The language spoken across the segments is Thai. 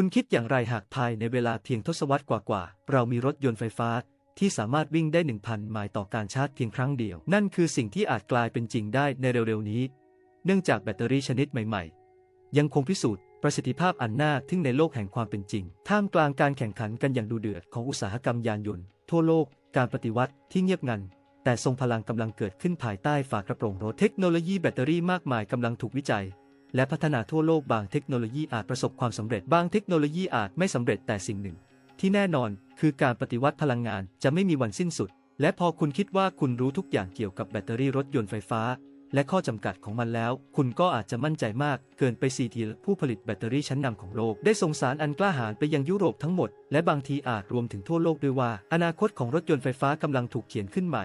คุณคิดอย่างไรหากภายในเวลาเพียงทศวรรษกว่าๆ เรามีรถยนต์ไฟฟ้าที่สามารถวิ่งได้ 1,000 ไมล์ต่อการชาร์จเพียงครั้งเดียว นั่นคือสิ่งที่อาจกลายเป็นจริงได้ในเร็วๆนี้ เนื่องจากแบตเตอรี่ชนิดใหม่ๆ ยังคงพิสูจน์ประสิทธิภาพอันน่าทึ่งในโลกแห่งความเป็นจริง ท่ามกลางการแข่งขันกันอย่างดูเดือดของอุตสาหกรรมยานยนต์ทั่วโลก การปฏิวัติที่เงียบงัน แต่ทรงพลังกำลังเกิดขึ้นภายใต้ฝากระโปรงรถ เทคโนโลยีแบตเตอรี่มากมายกำลังถูกวิจัย และพัฒนาทั่วโลกบางเทคโนโลยีอาจประสบความสำเร็จบางเทคโนโลยีอาจไม่สำเร็จแต่สิ่งหนึ่ง ที่แน่นอนคือการปฏิวัติพลังงานจะไม่มีวันสิ้นสุด และพอคุณคิดว่าคุณรู้ทุกอย่างเกี่ยวกับแบตเตอรี่รถยนต์ไฟฟ้า และข้อจำกัดของมันแล้ว คุณก็อาจจะมั่นใจมากเกินไปซีทีผู้ผลิตแบตเตอรี่ชั้นนำของโลก ได้ส่งสารอันกล้าหาญไปยังยุโรปทั้งหมด และบางทีอาจรวมถึงทั่วโลกด้วยว่า อนาคตของรถยนต์ไฟฟ้ากำลังถูกเขียนขึ้นใหม่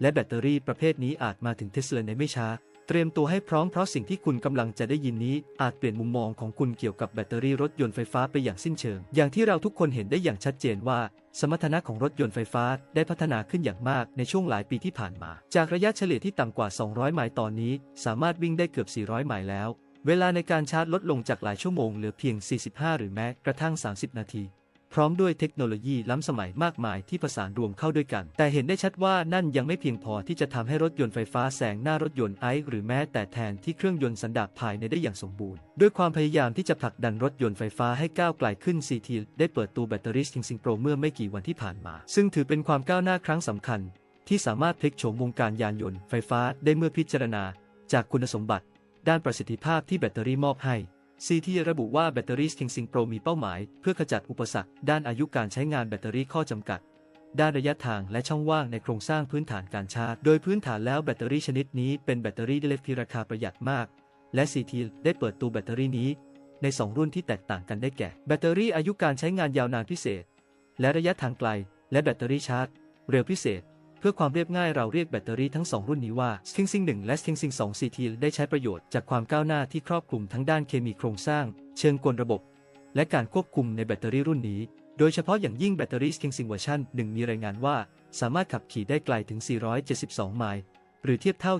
และแบตเตอรี่ประเภทนี้อาจมาถึงเทสลาในไม่ช้า เตรียมตัวให้พร้อมเพราะสิ่งที่คุณกำลังจะได้ยินนี้อาจเปลี่ยนมุมมองของคุณเกี่ยวกับแบตเตอรี่รถยนต์ไฟฟ้าไปอย่างสิ้นเชิง อย่างที่เราทุกคนเห็นได้อย่างชัดเจนว่า สมรรถนะของรถยนต์ไฟฟ้าได้พัฒนาขึ้นอย่างมากในช่วงหลายปีที่ผ่านมา จากระยะเฉลี่ยที่ต่ำกว่า 200 ไมล์ตอนนี้ สามารถวิ่งได้เกือบ 400 ไมล์แล้ว เวลาในการชาร์จลดลงจากหลายชั่วโมงเหลือเพียง 45 หรือแม้กระทั่ง 30 นาที พร้อมด้วยเทคโนโลยีล้ำสมัยมากมายที่ประสานรวมเข้าด้วยกัน แต่เห็นได้ชัดว่านั่นยังไม่เพียงพอที่จะทำให้รถยนต์ไฟฟ้าแซงหน้ารถยนต์ไอซ์หรือแม้แต่แทนที่เครื่องยนต์สันดาปภายในได้อย่างสมบูรณ์ ด้วยความพยายามที่จะผลักดันรถยนต์ไฟฟ้าให้ก้าวไกลขึ้น CT ได้เปิดตัวแบตเตอรี่ซิงซิงโปรเมื่อไม่กี่วันที่ผ่านมา ซึ่งถือเป็นความก้าวหน้าครั้งสำคัญ ที่สามารถพลิกโฉมวงการยานยนต์ไฟฟ้าได้เมื่อพิจารณา จากคุณสมบัติ ด้านประสิทธิภาพที่แบตเตอรี่มอบให้ CT ระบุว่าแบตเตอรี่ Kingsing Pro มีเป้าหมาย เพื่อขจัดอุปสรรค ด้านอายุการใช้งานแบตเตอรี่ข้อจำกัด ด้านระยะทางและช่องว่างในโครงสร้างพื้นฐานการชาร์จ โดยพื้นฐานแล้วแบตเตอรี่ชนิดนี้เป็นแบตเตอรี่เล็กที่ราคาประหยัดมาก และ CT ได้เปิดตัวแบตเตอรี่นี้ ใน 2 รุ่นที่แตกต่างกันได้แก่ แบตเตอรี่อายุการใช้งานยาวนานพิเศษ และระยะทางไกล และแบตเตอรี่ชาร์จ เร็วพิเศษ พื่อความเรียบง่ายเราเรียกแบตเตอรี่ทั้ง 2 รุ่นนี้ว่า Kingsing 1 และ Kingsing 2 CT ได้ใช้ประโยชน์จากความก้าวหน้าที่ครอบคลุมทั้งด้านเคมีโครงสร้าง เชิงกลระบบ และการควบคุมในแบตเตอรี่รุ่นนี้ โดยเฉพาะอย่างยิ่งแบตเตอรี่ Kingsing เวอร์ชัน1มีรายงานว่า สามารถขับขี่ได้ไกลถึง 472 ไมล์หรือเทียบเท่า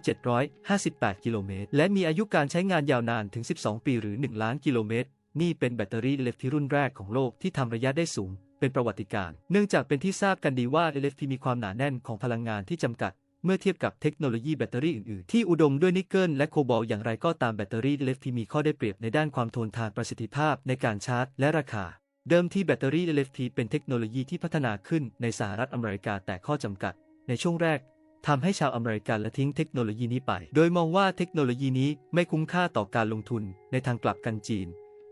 758 กิโลเมตร และมีอายุการใช้งานยาวนานถึง 12 ปีหรือ 1 ล้านกิโลเมตร นี่เป็นแบตเตอรี่ LFP รุ่นแรกของโลกที่ทำระยะได้สูง เป็นประวัติการ์เนื่องจากเป็นที่ทราบกันดีว่า LFP มีความหนาแน่นของพลังงานที่จำกัด เมื่อเทียบกับเทคโนโลยีแบตเตอรี่อื่นๆ ที่อุดมด้วยนิกเกิลและโคบอลต์อย่างไรก็ตามแบตเตอรี่ LFP มีข้อได้เปรียบในด้านความทนทานประสิทธิภาพในการชาร์จ และราคา เดิมที่แบตเตอรี่ LFP เป็นเทคโนโลยีที่พัฒนาขึ้นในสหรัฐอเมริกาแต่ข้อจำกัด ในช่วงแรกทำให้ชาวอเมริกันละทิ้งเทคโนโลยีนี้ไป โดยมองว่าเทคโนโลยีนี้ไม่คุ้มค่าต่อการลงทุน ในทางกลับกันจีน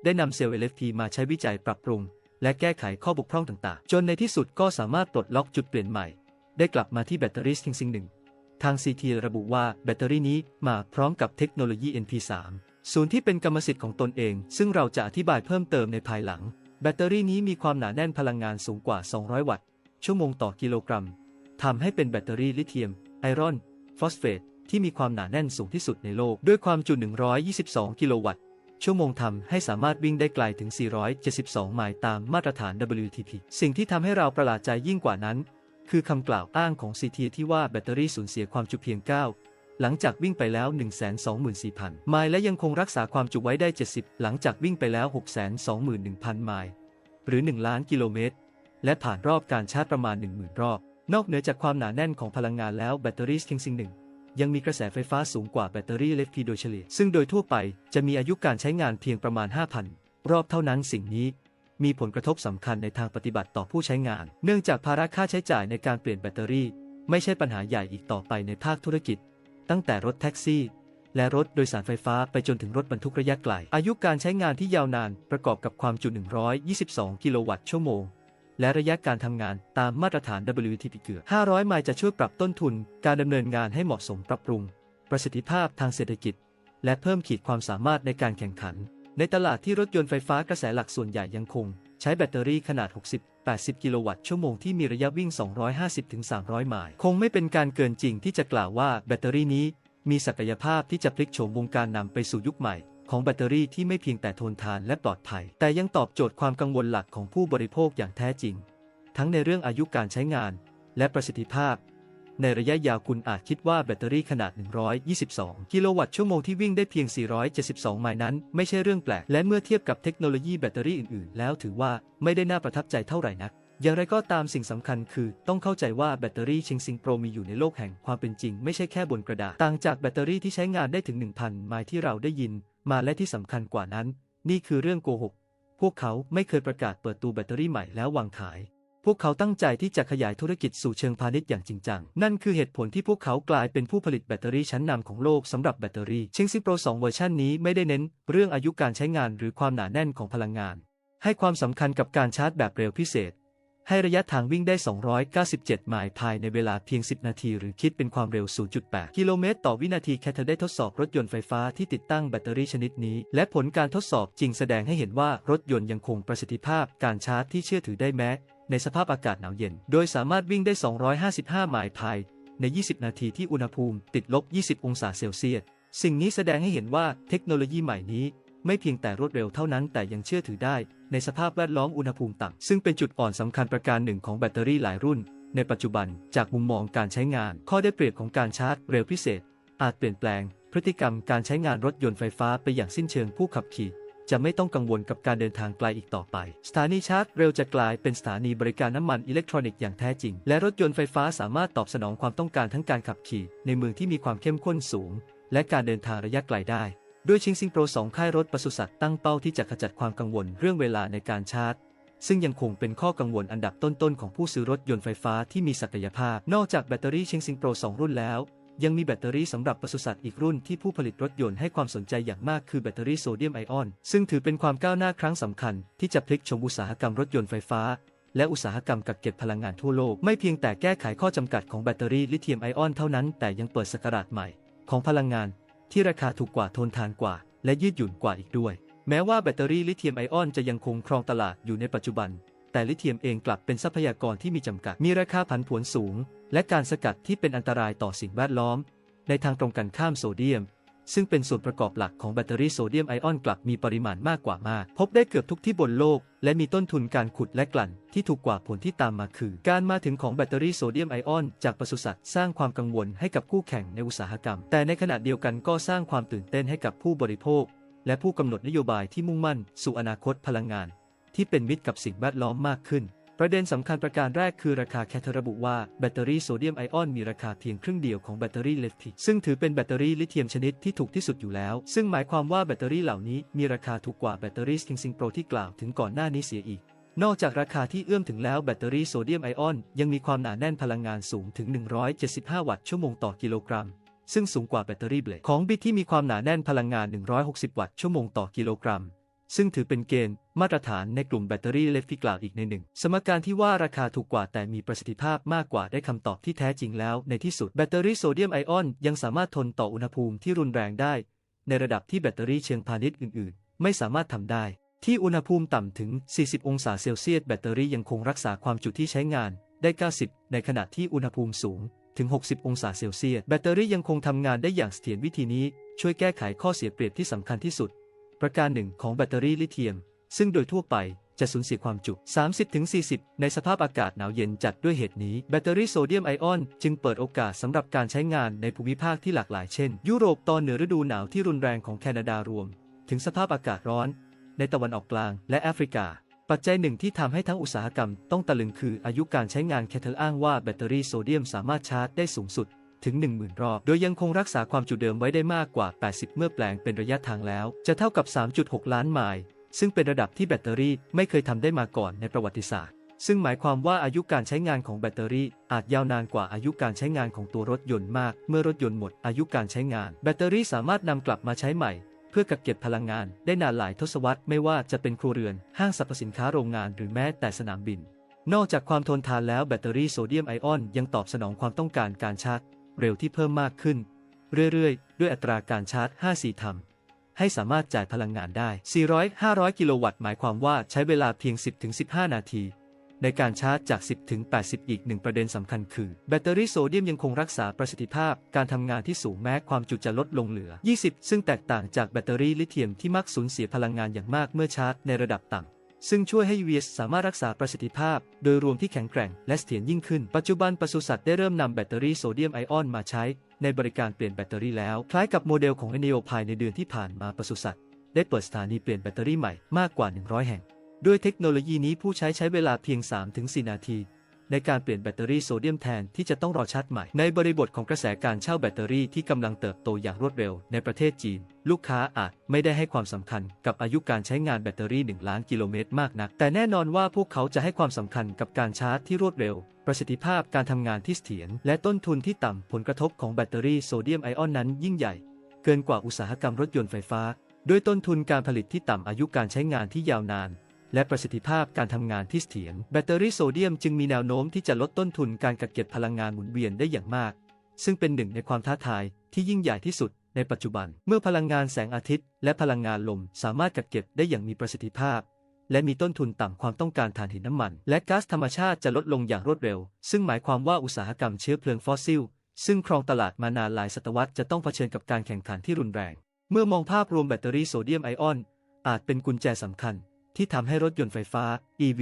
ได้นำเซลล์ LFP มาใช้วิจัยปรับปรุง และแก้ไขข้อบกพร่องต่างๆ จนในที่สุดก็สามารถปลดล็อกจุดเปลี่ยนใหม่ ได้กลับมาที่แบตเตอรี่ Kingsing 1ทาง CT ระบุว่าแบตเตอรี่นี้มาพร้อมกับเทคโนโลยี NP3 ศูนย์ที่เป็นกรรมสิทธิ์ของตนเอง ซึ่งเราจะอธิบายเพิ่มเติมในภายหลัง แบตเตอรี่นี้มีความหนาแน่นพลังงานสูงกว่า 200 วัตต์ ชั่วโมงต่อกิโลกรัมทำให้เป็นแบตเตอรี่ลิเธียม ไอรอน ฟอสเฟตที่มีความหนาแน่นสูงที่สุดในโลก ด้วยความจุ 122 กิโลวัตต์ ชั่วโมงทำให้สามารถวิ่งได้ไกลถึง 472 ไมล์ตามมาตรฐาน WTP สิ่งที่ทำให้เราประหลาดใจยิ่งกว่านั้น คือคำกล่าวอ้างของ CT ที่ว่าแบตเตอรี่สูญเสียความจุเพียง 9หลังจากวิ่งไปแล้ว 124,000 ไมล์และยังคงรักษาความจุไว้ได้ 70 หลังจากวิ่งไปแล้ว 621,000 ไมล์หรือ 1 ล้านกิโลเมตร และผ่านรอบการชาร์จประมาณ 10,000 รอบ นอกเหนือจากความหนาแน่นของพลังงานแล้วแบตเตอรี่ Kingsing 1ยัง ยังมีกระแสไฟฟ้าสูงกว่าแบตเตอรี่ LFP โดยเฉลี่ย ซึ่งโดยทั่วไปจะมีอายุการใช้งานเพียงประมาณ 5,000 รอบเท่านั้นสิ่งนี้ มีผลกระทบสำคัญในทางปฏิบัติต่อผู้ใช้งาน เนื่องจากภาระค่าใช้จ่ายในการเปลี่ยนแบตเตอรี่ ไม่ใช่ปัญหาใหญ่อีกต่อไปในภาคธุรกิจ ตั้งแต่รถแท็กซี่ และรถโดยสารไฟฟ้าไปจนถึงรถบรรทุกระยะไกล อายุการใช้งานที่ยาวนานประกอบกับความจุ 122 กิโลวัตต์ชั่วโมง และระยะการทำงานตามมาตรฐาน WTP เกือบ500 ไมล์จะช่วยปรับต้นทุน การดำเนินงานให้เหมาะสมปรับปรุง ประสิทธิภาพทางเศรษฐกิจ และเพิ่มขีดความสามารถในการแข่งขัน ในตลาดที่รถยนต์ไฟฟ้ากระแสหลักส่วนใหญ่ยังคง ใช้แบตเตอรี่ขนาด 60-80 กิโลวัตต์ชั่วโมงที่มีระยะวิ่ง 250-300 ไมล์ คงไม่เป็นการเกินจริงที่จะกล่าวว่าแบตเตอรี่นี้มีศักยภาพที่จะพลิกโฉมวงการนำไปสู่ยุคใหม่ ของแบตเตอรี่ที่ไม่เพียงแต่ทนทานและปลอดภัย แต่ยังตอบโจทย์ความกังวลหลักของผู้บริโภคอย่างแท้จริง ทั้งในเรื่องอายุการใช้งาน และประสิทธิภาพ ในระยะยาวคุณอาจคิดว่าแบตเตอรี่ขนาด 122 กิโลวัตต์ชั่วโมงที่วิ่งได้เพียง 472 ไมล์นั้น ไม่ใช่เรื่องแปลก และเมื่อเทียบกับเทคโนโลยีแบตเตอรี่อื่น ๆ แล้วถือว่าไม่ได้น่าประทับใจเท่าไหร่นัก อย่างไรก็ตามสิ่งสำคัญคือต้องเข้าใจว่าแบตเตอรี่ชิงซิงโปรมีอยู่ในโลกแห่งความเป็นจริงไม่ใช่แค่บนกระดาษ ต่างจากแบตเตอรี่ที่ใช้งานได้ถึง 1,000 ไมล์ที่เราได้ยิน มาและที่สำคัญกว่านั้น นี่คือเรื่องโกหก พวกเขาไม่เคยประกาศเปิดตัวแบตเตอรี่ใหม่แล้ววางขาย พวกเขาตั้งใจที่จะขยายธุรกิจสู่เชิงพาณิชย์อย่างจริงจัง นั่นคือเหตุผลที่พวกเขากลายเป็นผู้ผลิตแบตเตอรี่ชั้นนำของโลกสำหรับแบตเตอรี่ชิงซิงโปร2เวอร์ชันนี้ไม่ได้เน้น เรื่องอายุการใช้งานหรือความหนาแน่นของพลังงาน ให้ความสำคัญกับการชาร์จแบบเร็วพิเศษ ให้ระยะทางวิ่งได้ 297 ไมล์ภายในเวลาเพียง 10 นาที หรือคิดเป็นความเร็ว 0.8 กิโลเมตรต่อวินาทีแคทเธอได้ทดสอบรถยนต์ไฟฟ้าที่ติดตั้งแบตเตอรี่ชนิดนี้ และผลการทดสอบจริงแสดงให้เห็นว่ารถยนต์ยังคงประสิทธิภาพการชาร์จที่เชื่อถือได้แม้ ในสภาพอากาศหนาวเย็น โดยสามารถวิ่งได้ 255 ไมล์ภายใน 20 นาทีที่อุณหภูมิติดลบ 20 องศาเซลเซียส สิ่งนี้แสดงให้เห็นว่าเทคโนโลยีใหม่นี้ ไม่เพียงแต่รวดเร็วเท่านั้นแต่ยังเชื่อถือได้ ในสภาพแวดล้อมอุณหภูมิต่ำซึ่งเป็นจุดอ่อนสำคัญประการหนึ่งของแบตเตอรี่หลายรุ่น ในปัจจุบันจากมุมมองการใช้งาน ข้อได้เปรียบของการชาร์จเร็วพิเศษ อาจเปลี่ยนแปลง พฤติกรรมการใช้งานรถยนต์ไฟฟ้าไปอย่างสิ้นเชิงผู้ขับขี่จะไม่ต้องกังวลกับการเดินทางไกลอีกต่อไป สถานีชาร์จเร็วจะกลายเป็นสถานีบริการน้ำมันอิเล็กทรอนิกส์อย่างแท้จริง และรถยนต์ไฟฟ้าสามารถตอบสนองความต้องการทั้งการขับขี่ ในเมืองที่มีความเข้มข้นสูง และการเดินทางระยะไกลได้ ด้วยชิงซิงโปร 2 ค่ายรถปศุสัตว์ตั้งเป้าที่จะขจัดความกังวลเรื่องเวลาในการชาร์จ ซึ่งยังคงเป็นข้อกังวลอันดับต้นๆของผู้ซื้อรถยนต์ไฟฟ้าที่มีศักยภาพ นอกจากแบตเตอรี่ชิงซิงโปร 2 รุ่นแล้ว ยังมีแบตเตอรี่สำหรับปศุสัตว์อีกรุ่นที่ผู้ผลิตรถยนต์ให้ความสนใจอย่างมากคือแบตเตอรี่โซเดียมไอออน ซึ่งถือเป็นความก้าวหน้าครั้งสำคัญ ที่จะพลิกชมอุตสาหกรรมรถยนต์ไฟฟ้าและอุตสาหกรรมกักเก็บพลังงานทั่วโลก ไม่เพียงแต่แก้ไขข้อจำกัดของแบตเตอรี่ลิเธียมไอออนเท่านั้น แต่ยังเปิดสกราชใหม่ ของพลังงาน ที่ราคาถูกกว่าทนทานกว่า และยืดหยุ่นกว่าอีกด้วย แม้ว่าแบตเตอรี่ลิเธียมไอออนจะยังคงครองตลาดอยู่ในปัจจุบัน แต่ลิเธียมเองกลับเป็นทรัพยากรที่มีจำกัด มีราคาผันผวนสูง และการสกัดที่เป็นอันตรายต่อสิ่งแวดล้อม ในทางตรงกันข้ามโซเดียม ซึ่งเป็นส่วนประกอบหลักของแบตเตอรี่โซเดียมไอออนกลับมีปริมาณมากกว่ามาก พบได้เกือบทุกที่บนโลก และมีต้นทุนการขุดและกลั่น ที่ถูกกว่าผลที่ตามมาคือ การมาถึงของแบตเตอรี่โซเดียมไอออนจากปศุสัตว์สร้างความกังวลให้กับคู่แข่งในอุตสาหกรรม แต่ในขณะเดียวกันก็สร้างความตื่นเต้นให้กับผู้บริโภค และผู้กำหนดนโยบายที่มุ่งมั่น สู่อนาคตพลังงาน ที่เป็นมิตรกับสิ่งแวดล้อมมากขึ้น ประเด็นสำคัญประการแรกคือราคาแคทระบุว่าแบตเตอรี่โซเดียมไอออนมีราคาเพียงครึ่งเดียวของแบตเตอรี่เลติซึ่งถือเป็นแบตเตอรี่ลิเธียมชนิดที่ถูกที่สุดอยู่แล้ว ซึ่งหมายความว่าแบตเตอรี่เหล่านี้มีราคาถูกกว่าแบตเตอรี่ซิงซิงโปรที่กล่าวถึงก่อนหน้านี้เสียอีก นอกจากราคาที่เอื้อมถึงแล้วแบตเตอรี่โซเดียมไอออนยังมีความหนาแน่นพลังงานสูงถึง 175 วัตต์ชั่วโมงต่อกิโลกรัม ซึ่งสูงกว่าแบตเตอรี่เบลของบิทที่มีความหนาแน่นพลังงาน 160 วัตต์ชั่วโมงต่อกิโลกรัม ซึ่งถือเป็นเกณฑ์มาตรฐานในกลุ่มแบตเตอรี่เลฟที่กล่าวอีกในหนึ่ง สมการที่ว่าราคาถูกกว่าแต่มีประสิทธิภาพมากกว่าได้คำตอบที่แท้จริงแล้วในที่สุดแบตเตอรี่โซเดียมไอออนยังสามารถทนต่ออุณหภูมิที่รุนแรงได้ ในระดับที่แบตเตอรี่เชิงพาณิชย์อื่น ๆ ไม่สามารถทำได้ ที่อุณหภูมิต่ำถึง 40 องศาเซลเซียสแบตเตอรี่ยังคงรักษาความจุที่ใช้งานได้ 90 ในขณะที่อุณหภูมิสูงถึง 60 องศาเซลเซียสแบตเตอรี่ยังคงทำงานได้อย่างเสถียรวิธีนี้ ช่วยแก้ไขข้อเสียเปรียบที่สำคัญที่สุด ประการหนึ่งของแบตเตอรี่ลิเธียม ซึ่งโดยทั่วไปจะสูญเสียความจุ 30-40 ในสภาพอากาศหนาวเย็นจัดด้วยเหตุนี้ แบตเตอรี่โซเดียมไอออน จึงเปิดโอกาสสำหรับการใช้งานในภูมิภาคที่หลากหลายเช่น ยุโรปตอนเหนือฤดูหนาวที่รุนแรงของแคนาดารวม ถึงสภาพอากาศร้อน ในตะวันออกกลางและแอฟริกา ปัจจัยหนึ่งที่ทำให้ทั้งอุตสาหกรรมต้องตะลึงคืออายุการใช้งานแคทเธออ้างว่าแบตเตอรี่โซเดียมสามารถชาร์จได้สูงสุด ถึง 10,000 รอบ โดยยังคงรักษาความจุเดิมไว้ได้มากกว่า 80 เมื่อแปลงเป็นระยะทางแล้ว จะเท่ากับ 3.6 ล้านไมล์ซึ่งเป็นระดับที่แบตเตอรี่ไม่เคยทำได้มาก่อนในประวัติศาสตร์ ซึ่งหมายความว่าอายุการใช้งานของแบตเตอรี่อาจยาวนานกว่าอายุการใช้งานของตัวรถยนต์มาก เมื่อรถยนต์หมดอายุการใช้งาน แบตเตอรี่สามารถนำกลับมาใช้ใหม่ เพื่อกักเก็บพลังงานได้นานหลายทศวรรษไม่ว่าจะเป็นครัวเรือน ห้างสรรพสินค้าโรงงานหรือแม้แต่สนามบิน นอกจากความทนทานแล้วแบตเตอรี่โซเดียมไอออนยังตอบสนองความต้องการการชาร์จ เร็วที่เพิ่มมากขึ้น เรื่อยๆ ด้วยอัตราการชาร์จ 5 4ทำให้สามารถจ่ายพลังงานได้ 400-500 กิโลวัตต์ หมายความว่าใช้เวลาเพียง 10-15 นาที ในการชาร์จจาก 10-80 อีกหนึ่งประเด็นสำคัญคือ แบตเตอรี่โซเดียมยังคงรักษาประสิทธิภาพการทำงานที่สูงแม้ความจุจะลดลงเหลือ 20 ซึ่งแตกต่างจากแบตเตอรี่ลิเธียมที่มักสูญเสียพลังงานอย่างมากเมื่อชาร์จในระดับต่ำ ซึ่งช่วยให้ UVS สามารถรักษาประสิทธิภาพ โดยรวมที่แข็งแกร่งและเสถียรยิ่งขึ้น ปัจจุบันปศุสัตว์ได้เริ่มนำแบตเตอรี่โซเดียมไอออนมาใช้ ในบริการเปลี่ยนแบตเตอรี่แล้ว คล้ายกับโมเดลของเนโอพายในเดือนที่ผ่านมาปศุสัตว์ได้เปิดสถานีเปลี่ยนแบตเตอรี่ใหม่มากกว่า 100 แห่ง ด้วยเทคโนโลยีนี้ผู้ใช้ใช้เวลาเพียง 3-4 นาที ในการเปลี่ยนแบตเตอรี่โซเดียมแทนที่จะต้องรอชาร์จใหม่ ในบริบทของกระแสการเช่าแบตเตอรี่ที่กำลังเติบโตอย่างรวดเร็วในประเทศจีน ลูกค้าอาจไม่ได้ให้ความสำคัญกับอายุการใช้งานแบตเตอรี่ 1 ล้านกิโลเมตรมากนัก แต่แน่นอนว่าพวกเขาจะให้ความสำคัญกับการชาร์จที่รวดเร็ว ประสิทธิภาพการทำงานที่เสถียรและต้นทุนที่ต่ำผลกระทบของแบตเตอรี่โซเดียมไอออนนั้นยิ่งใหญ่ เกินกว่าอุตสาหกรรมรถยนต์ไฟฟ้า ด้วยต้นทุนการผลิตที่ต่ำอายุการใช้งานที่ยาวนาน และประสิทธิภาพการทำงานที่เสถียรแบตเตอรี่โซเดียมจึงมีแนวโน้มที่จะลดต้นทุนการกักเก็บพลังงานหมุนเวียนได้อย่างมาก ซึ่งเป็นหนึ่งในความท้าทายที่ยิ่งใหญ่ที่สุดในปัจจุบัน เมื่อพลังงานแสงอาทิตย์ และพลังงานลมสามารถกักเก็บได้อย่างมีประสิทธิภาพ และมีต้นทุนต่ำความต้องการถ่านหินน้ำมัน และก๊าซธรรมชาติจะลดลงอย่างรวดเร็ว ซึ่งหมายความว่าอุตสาหกรรมเชื้อเพลิงฟอสซิล ซึ่งครองตลาดมานานหลายศตวรรษจะต้องเผชิญกับการแข่งขันที่รุนแรง เมื่อมองภาพรวมแบตเตอรี่โซเดียมไอออน อาจเป็นกุญแจสำคัญ ที่ทำให้รถยนต์ไฟฟ้า EV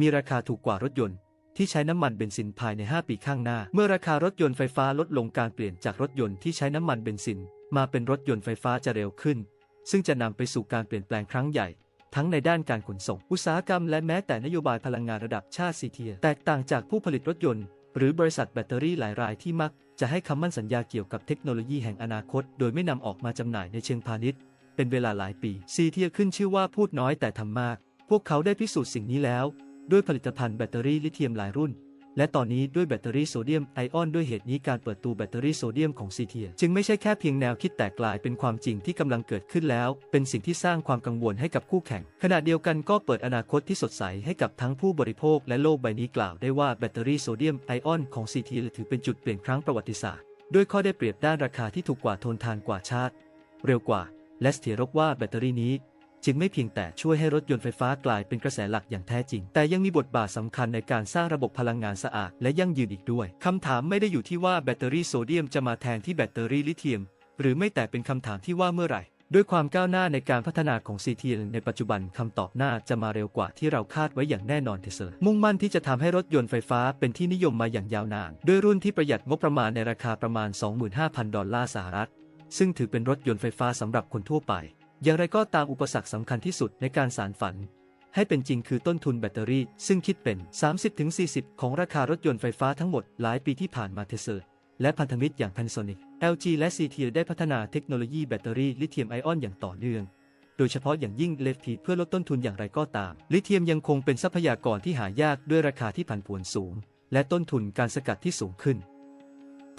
มีราคาถูกกว่ารถยนต์ ที่ใช้น้ำมันเบนซินภายใน 5 ปีข้างหน้า เมื่อราคารถยนต์ไฟฟ้าลดลงการเปลี่ยนจากรถยนต์ที่ใช้น้ำมันเบนซิน มาเป็นรถยนต์ไฟฟ้าจะเร็วขึ้น ซึ่งจะนำไปสู่การเปลี่ยนแปลงครั้งใหญ่ ทั้งในด้านการขนส่ง อุตสาหกรรม และแม้แต่นโยบายพลังงานระดับชาติซีเทียแตกต่างจากผู้ผลิตรถยนต์ หรือบริษัทแบตเตอรี่หลายรายที่มัก จะให้คำมั่นสัญญาเกี่ยวกับเทคโนโลยีแห่งอนาคต โดยไม่นำออกมาจำหน่ายในเชิงพาณิชย์ เป็นเวลาหลายปีซีเทียขึ้นชื่อว่าพูดน้อยแต่ทำมาก พวกเขาได้พิสูจน์สิ่งนี้แล้ว ด้วยผลิตภัณฑ์แบตเตอรี่ลิเธียมหลายรุ่น และตอนนี้ด้วยแบตเตอรี่โซเดียมไอออนด้วยเหตุนี้การเปิดตัวแบตเตอรี่โซเดียมของซีเทียจึงไม่ใช่แค่เพียงแนวคิดแต่กลายเป็นความจริงที่กำลังเกิดขึ้นแล้ว เป็นสิ่งที่สร้างความกังวลให้กับคู่แข่ง ขณะเดียวกันก็เปิดอนาคตที่สดใสให้กับทั้งผู้บริโภคและโลกใบนี้กล่าวได้ว่าแบตเตอรี่โซเดียมไอออนของซีเทียถือเป็นจุดเปลี่ยนครั้งประวัติศาสตร์ด้วยข้อได้เปรียบด้านราคาที่ถูกกว่าทนทานกว่าชาติ เร็วกว่า และเสถียรกว่าแบตเตอรี่นี้ จึงไม่เพียงแต่ช่วยให้รถยนต์ไฟฟ้ากลายเป็นกระแสหลักอย่างแท้จริง แต่ยังมีบทบาทสำคัญในการสร้างระบบพลังงานสะอาดและยั่งยืนอีกด้วยคำถามไม่ได้อยู่ที่ว่าแบตเตอรี่โซเดียมจะมาแทนที่แบตเตอรี่ลิเธียม หรือไม่แต่เป็นคำถามที่ว่าเมื่อไหร่ด้วยความก้าวหน้าในการพัฒนาของซีเทียในปัจจุบันคำตอบน่าจะมาเร็วกว่าที่เราคาดไว้อย่างแน่นอนเทเซอร์มุ่งมั่นที่จะทำให้รถยนต์ไฟฟ้าเป็นที่นิยมมาอย่างยาวนาน ด้วยรุ่นที่ประหยัดงบประมาณในราคาประมาณ 25,000 ดอลลาร์สหรัฐ ซึ่งถือเป็นรถยนต์ไฟฟ้าสำหรับคนทั่วไป อย่างไรก็ตามอุปสรรคสำคัญที่สุดในการสารฝัน ให้เป็นจริงคือต้นทุนแบตเตอรี่ ซึ่งคิดเป็น 30-40 ของราคารถยนต์ไฟฟ้าทั้งหมดหลายปีที่ผ่านมาเทเซอร์และพันธมิตรอย่าง Panasonic LG และ CT ได้พัฒนาเทคโนโลยีแบตเตอรี่ลิเธียมไอออนอย่างต่อเนื่อง โดยเฉพาะอย่างยิ่งเลฟทีเพื่อลดต้นทุนอย่างไรก็ตาม ลิเธียมยังคงเป็นทรัพยากรที่หายากด้วยราคาที่ผันผวนสูง และต้นทุนการสกัดที่สูงขึ้น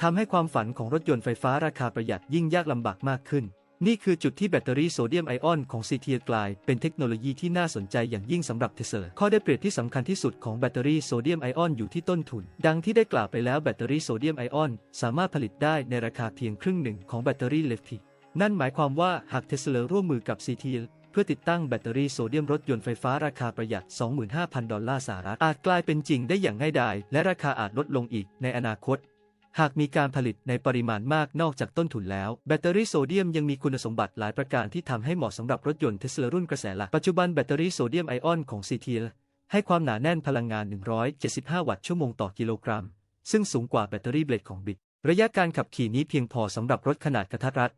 ทำให้ความฝันของรถยนต์ไฟฟ้าราคาประหยัดยิ่งยากลำบากมากขึ้น นี่คือจุดที่แบตเตอรี่โซเดียมไอออนของซีเทียกลายเป็นเทคโนโลยีที่น่าสนใจอย่างยิ่งสำหรับเทเซอร์ข้อได้เปรียบที่สำคัญที่สุดของแบตเตอรี่โซเดียมไอออนอยู่ที่ต้นทุน ดังที่ได้กล่าวไปแล้วแบตเตอรี่โซเดียมไอออนสามารถผลิตได้ในราคาเพียงครึ่งหนึ่งของแบตเตอรี่เลฟทีนั่นหมายความว่าหากเทสลาร่วมมือกับซีเทียเพื่อติดตั้งแบตเตอรี่โซเดียมรถยนต์ไฟฟ้าราคาประหยัด 25,000 ดอลลาร์สหรัฐอาจกลายเป็นจริงได้อย่างง่ายดายและราคาอาจลดลงอีกในอนาคต หากมีการผลิตในปริมาณมากนอกจากต้นทุนแล้ว แบตเตอรี่โซเดียมยังมีคุณสมบัติหลายประการที่ทำให้เหมาะสำหรับรถยนต์เทสลารุ่นกระแสหลัก ปัจจุบันแบตเตอรี่โซเดียมไอออนของซีเทียให้ความหนาแน่นพลังงาน 175 วัตต์ชั่วโมงต่อกิโลกรัม ซึ่งสูงกว่าแบตเตอรี่เบลดของบิด ระยะการขับขี่นี้เพียงพอสำหรับรถขนาดกระทัดรัด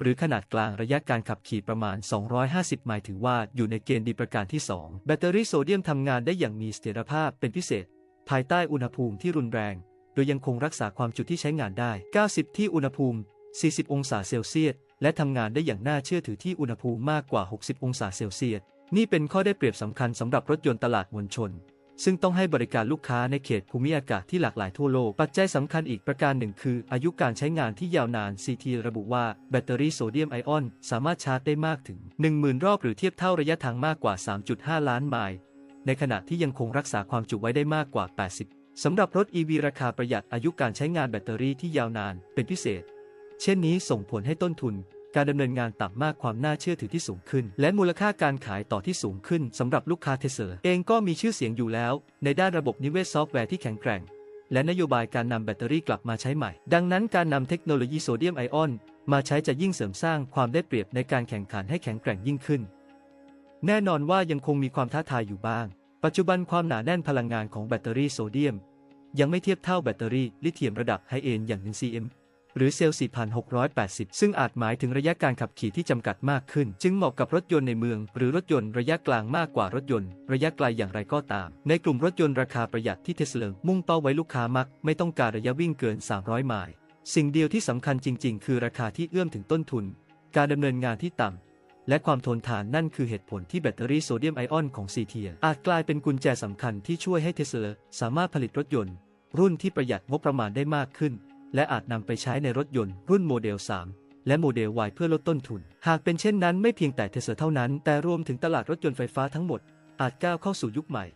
หรือขนาดกลางระยะการขับขี่ประมาณ 250 ไมล์ถือว่าอยู่ในเกณฑ์ดีประการที่ 2 แบตเตอรี่โซเดียมทำงานได้อย่างมีเสถียรภาพเป็นพิเศษ ภายใต้อุณหภูมิที่รุนแรง โดยยังคงรักษาความจุที่ใช้งานได้ 90 ที่อุณหภูมิ 40 องศาเซลเซียส และทำงานได้อย่างน่าเชื่อถือที่อุณหภูมิมากกว่า 60 องศาเซลเซียส นี่เป็นข้อได้เปรียบสำคัญสำหรับรถยนต์ตลาดมวลชน ซึ่งต้องให้บริการลูกค้าในเขตภูมิอากาศที่หลากหลายทั่วโลก ปัจจัยสำคัญอีกประการหนึ่งคือ อายุการใช้งานที่ยาวนาน CT ระบุว่าแบตเตอรี่โซเดียมไอออน สามารถชาร์จได้มากถึง 10,000 รอบหรือเทียบเท่าระยะทางมากกว่า 3.5 ล้านไมล์ในขณะที่ยังคงรักษาความจุไว้ได้มากกว่า 80 สำหรับรถ EV ราคาประหยัดอายุการใช้งานแบตเตอรี่ที่ยาวนานเป็นพิเศษ เช่นนี้ส่งผลให้ต้นทุน การดำเนินงานต่ำมากความน่าเชื่อถือที่สูงขึ้น และมูลค่าการขายต่อที่สูงขึ้นสำหรับลูกค้าเทเซอร์เองก็มีชื่อเสียงอยู่แล้ว ในด้านระบบนิเวศซอฟต์แวร์ที่แข็งแกร่ง และนโยบายการนำแบตเตอรี่กลับมาใช้ใหม่ ดังนั้นการนำเทคโนโลยีโซเดียมไอออนมาใช้จะยิ่งเสริมสร้างความได้เปรียบในการแข่งขันให้แข็งแกร่งยิ่งขึ้น แน่นอนว่ายังคงมีความท้าทายอยู่บ้าง ปัจจุบันความหนาแน่นพลังงานของแบตเตอรี่โซเดียม ยังไม่เทียบเท่าแบตเตอรี่ลิเธียมระดับไฮเอนอย่าง NCM หรือเซลล์ 4680 ซึ่งอาจหมายถึงระยะการขับขี่ที่จำกัดมากขึ้น จึงเหมาะกับรถยนต์ในเมือง หรือรถยนต์ระยะกลางมากกว่ารถยนต์ ระยะไกลอย่างไรก็ตาม ในกลุ่มรถยนต์ราคาประหยัดที่เทสลามุ่งเป้าไว้ลูกค้ามัก ไม่ต้องการระยะวิ่งเกิน 300 ไมล์ สิ่งเดียวที่สำคัญจริง ๆ คือราคาที่เอื้อมถึงต้นทุน การดำเนินงานที่ต่ำ และความทนทานนั่นคือเหตุผลที่แบตเตอรี่โซเดียมไอออนของซีเทียอาจกลายเป็นกุญแจสำคัญที่ช่วยให้เทสลาสามารถผลิตรถยนต์ รุ่นที่ประหยัดงบประมาณได้มากขึ้น และอาจนำไปใช้ในรถยนต์รุ่นโมเดล 3 และโมเดล Y เพื่อลดต้นทุน หากเป็นเช่นนั้นไม่เพียงแต่เทสลาเท่านั้น แต่รวมถึงตลาดรถยนต์ไฟฟ้าทั้งหมด อาจก้าวเข้าสู่ยุคใหม่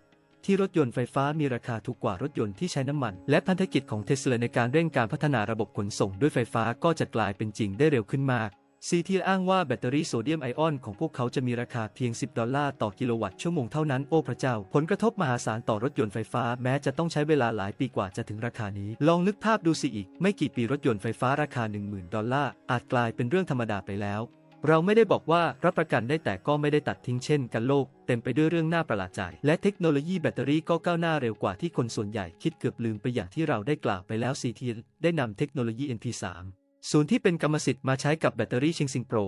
ที่รถยนต์ไฟฟ้ามีราคาถูกกว่ารถยนต์ที่ใช้น้ำมัน และพันธกิจของเทสลาในการเร่งการพัฒนาระบบขนส่งด้วยไฟฟ้าก็จะกลายเป็นจริงได้เร็วขึ้นมาก ซีทีอ้างว่าแบตเตอรี่โซเดียมไอออนของพวกเขาจะมีราคาเพียง 10 ดอลลาร์ต่อกิโลวัตต์ชั่วโมงเท่านั้น โอ้พระเจ้า ผลกระทบมหาศาลต่อรถยนต์ไฟฟ้าแม้จะต้องใช้เวลาหลายปีกว่าจะถึงราคานี้ ลองนึกภาพดูสิอีก ไม่กี่ปีรถยนต์ไฟฟ้าราคา 10,000 ดอลลาร์อาจกลายเป็นเรื่องธรรมดาไปแล้ว เราไม่ได้บอกว่ารับประกันได้แต่ก็ไม่ได้ตัดทิ้งเช่นกันโลก เต็มไปด้วยเรื่องน่าประหลาดใจและเทคโนโลยีแบตเตอรี่ก็ก้าวหน้าเร็วกว่าที่คนส่วนใหญ่คิดเกือบลืมไปอย่างที่เราได้กล่าวไปแล้ว CT ได้นำเทคโนโลยี NP3 ศูนย์ที่เป็นกรรมสิทธิ์มาใช้กับแบตเตอรี่ชิงซิงโปร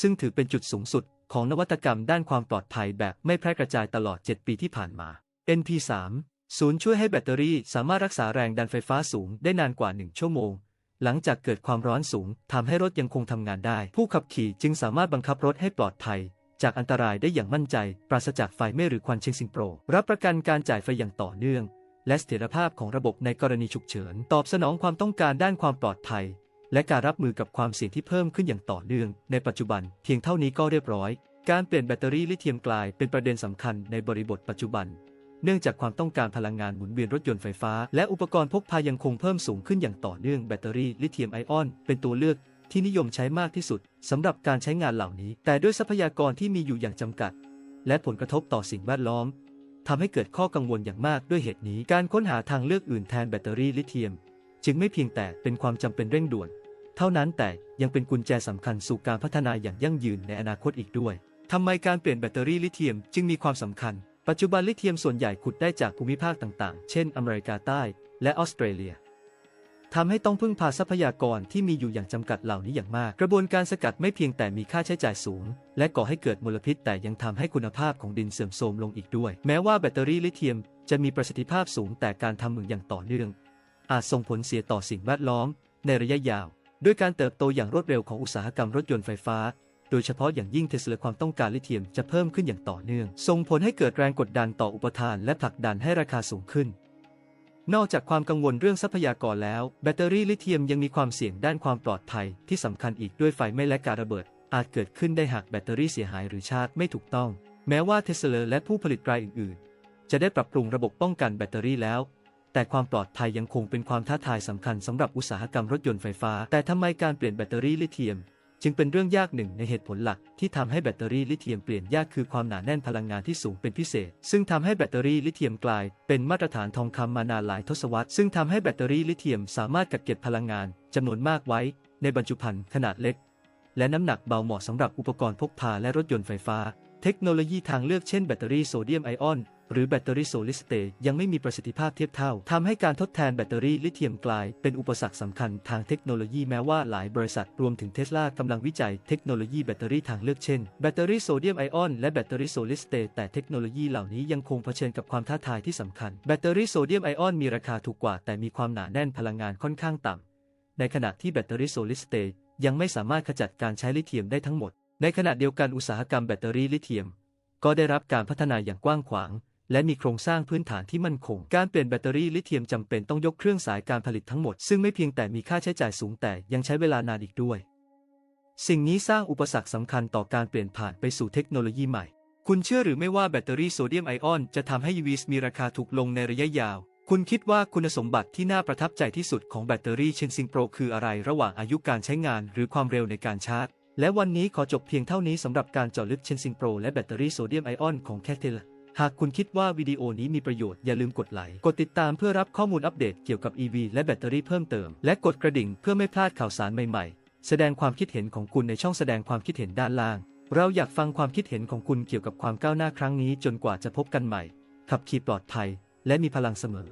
ซึ่งถือเป็นจุดสูงสุดของนวัตกรรมด้านความปลอดภัยแบบไม่แพร่กระจายตลอด 7 ปีที่ผ่านมา NP3 ศูนย์ช่วยให้แบตเตอรี่สามารถรักษาแรงดันไฟฟ้าสูงได้นานกว่า 1 ชั่วโมง หลังจากเกิดความร้อนสูงทำให้รถยังคงทำงานได้ ผู้ขับขี่จึงสามารถบังคับรถให้ปลอดภัย จากอันตรายได้อย่างมั่นใจ ปราศจากไฟไหม้หรือควันเชงซิงโปร รับประกันการจ่ายไฟอย่างต่อเนื่อง และเสถียรภาพของระบบในกรณีฉุกเฉิน ตอบสนองความต้องการด้านความปลอดภัย และการรับมือกับความเสี่ยงที่เพิ่มขึ้นอย่างต่อเนื่อง ในปัจจุบันเพียงเท่านี้ก็เรียบร้อย การเปลี่ยนแบตเตอรี่ลิเธียมกลายเป็นประเด็นสำคัญในบริบทปัจจุบัน เนื่องจากความต้องการพลังงานหมุนเวียนรถยนต์ไฟฟ้า และอุปกรณ์พกพายังคงเพิ่มสูงขึ้นอย่างต่อเนื่องแบตเตอรี่ลิเธียมไอออน เป็นตัวเลือกที่นิยมใช้มากที่สุดสำหรับการใช้งานเหล่านี้ แต่ด้วยทรัพยากรที่มีอยู่อย่างจำกัด และผลกระทบต่อสิ่งแวดล้อมทำให้เกิดข้อกังวลอย่างมากด้วยเหตุนี้ การค้นหาทางเลือกอื่นแทนแบตเตอรี่ลิเธียม จึงไม่เพียงแต่เป็นความจำเป็นเร่งด่วน เท่านั้นแต่ยังเป็นกุญแจสำคัญสู่การพัฒนาอย่างยั่งยืนในอนาคตอีกด้วยทำไมการเปลี่ยนแบตเตอรี่ลิเธียมจึงมีความสำคัญ ปัจจุบันลิเธียมส่วนใหญ่ขุดได้จากภูมิภาคต่างๆ เช่น อเมริกาใต้ และออสเตรเลียทำให้ต้องพึ่งพาทรัพยากรที่มีอยู่อย่างจำกัดเหล่านี้อย่างมาก กระบวนการสกัดไม่เพียงแต่มีค่าใช้จ่ายสูง และก่อให้เกิดมลพิษ แต่ยังทำให้คุณภาพของดินเสื่อมโทรมลงอีกด้วย แม้ว่าแบตเตอรี่ลิเธียมจะมีประสิทธิภาพสูงแต่การทำเหมืองอย่างต่อเนื่อง อาจส่งผลเสียต่อสิ่งแวดล้อมในระยะยาว ด้วยการเติบโตอย่างรวดเร็วของอุตสาหกรรมรถยนต์ไฟฟ้า โดยเฉพาะอย่างยิ่งเทสลาความต้องการลิเธียมจะเพิ่มขึ้นอย่างต่อเนื่อง ส่งผลให้เกิดแรงกดดันต่ออุปทานและผลักดันให้ราคาสูงขึ้น นอกจากความกังวลเรื่องทรัพยากรแล้ว แบตเตอรี่ลิเธียมยังมีความเสี่ยงด้านความปลอดภัย ที่สำคัญอีกด้วยไฟไหม้และการระเบิด อาจเกิดขึ้นได้หากแบตเตอรี่เสียหายหรือชาร์จไม่ถูกต้อง แม้ว่าเทสลาและผู้ผลิตรายอื่น ๆ จะได้ปรับปรุงระบบป้องกันแบตเตอรี่แล้ว แต่ความปลอดภัยยังคงเป็นความท้าทายสำคัญสำหรับอุตสาหกรรมรถยนต์ไฟฟ้า แต่ทำไมการเปลี่ยนแบตเตอรี่ลิเธียม จึงเป็นเรื่องยากหนึ่งในเหตุผลหลักที่ทำให้แบตเตอรี่ลิเธียมเปลี่ยนยากคือความหนาแน่นพลังงานที่สูงเป็นพิเศษ ซึ่งทำให้แบตเตอรี่ลิเธียมกลาย เป็นมาตรฐานทองคำมานานหลายทศวรรษ ซึ่งทำให้แบตเตอรี่ลิเธียมสามารถกักเก็บพลังงานจำนวนมากไว้ ในบรรจุภัณฑ์ขนาดเล็ก และน้ำหนักเบาเหมาะสำหรับอุปกรณ์พกพาและรถยนต์ไฟฟ้า เทคโนโลยีทางเลือกเช่นแบตเตอรี่โซเดียมไอออน หรือแบตเตอรี่โซลิดสเตทยังไม่มีประสิทธิภาพเทียบเท่าทำให้การทดแทนแบตเตอรี่ลิเธียมกลายเป็นอุปสรรคสำคัญทางเทคโนโลยีแม้ว่าหลายบริษัทรวมถึงเทสลากำลังวิจัยเทคโนโลยีแบตเตอรี่ทางเลือกเช่น แบตเตอรี่โซเดียมไอออนและแบตเตอรี่โซลิดสเตทแต่เทคโนโลยีเหล่านี้ยังคงเผชิญกับความท้าทายที่สำคัญ แบตเตอรี่โซเดียมไอออนมีราคาถูกกว่า แต่มีความหนาแน่นพลังงานค่อนข้างต่ำในขณะที่แบตเตอรี่โซลิดสเตทยังไม่สามารถขจัดการใช้ลิเธียมได้ทั้งหมด ในขณะเดียวกันอุตสาหกรรมแบตเตอรี่ลิเธียม ก็ได้รับการพัฒนาอย่างกว้างขวาง และมีโครงสร้างพื้นฐานที่มั่นคง การเปลี่ยนแบตเตอรี่ลิเธียมจำเป็นต้องยกเครื่องสายการผลิตทั้งหมด ซึ่งไม่เพียงแต่มีค่าใช้จ่ายสูงแต่ยังใช้เวลานานอีกด้วย สิ่งนี้สร้างอุปสรรคสำคัญต่อการเปลี่ยนผ่านไปสู่เทคโนโลยีใหม่ คุณเชื่อหรือไม่ว่าแบตเตอรี่โซเดียมไอออนจะทำให้ EVs มีราคาถูกลงในระยะยาว คุณคิดว่าคุณสมบัติที่น่าประทับใจที่สุดของแบตเตอรี่เชนซิงโปรคืออะไรระหว่างอายุการใช้งาน หรือความเร็วในการชาร์จ และวันนี้ขอจบเพียงเท่านี้สำหรับการเจาะลึกเชนซิงโปรและแบตเตอรี่โซเดียมไอออนของแคทเทล หากคุณคิดว่าวิดีโอนี้มีประโยชน์อย่าลืมกดไลค์ กดติดตามเพื่อรับข้อมูลอัปเดตเกี่ยวกับ EV และแบตเตอรี่เพิ่มเติม และกดกระดิ่งเพื่อไม่พลาดข่าวสารใหม่ๆ แสดงความคิดเห็นของคุณในช่องแสดงความคิดเห็นด้านล่าง เราอยากฟังความคิดเห็นของคุณเกี่ยวกับความก้าวหน้าครั้งนี้จนกว่าจะพบกันใหม่ ขับขี่ปลอดภัย และมีพลังเสมอ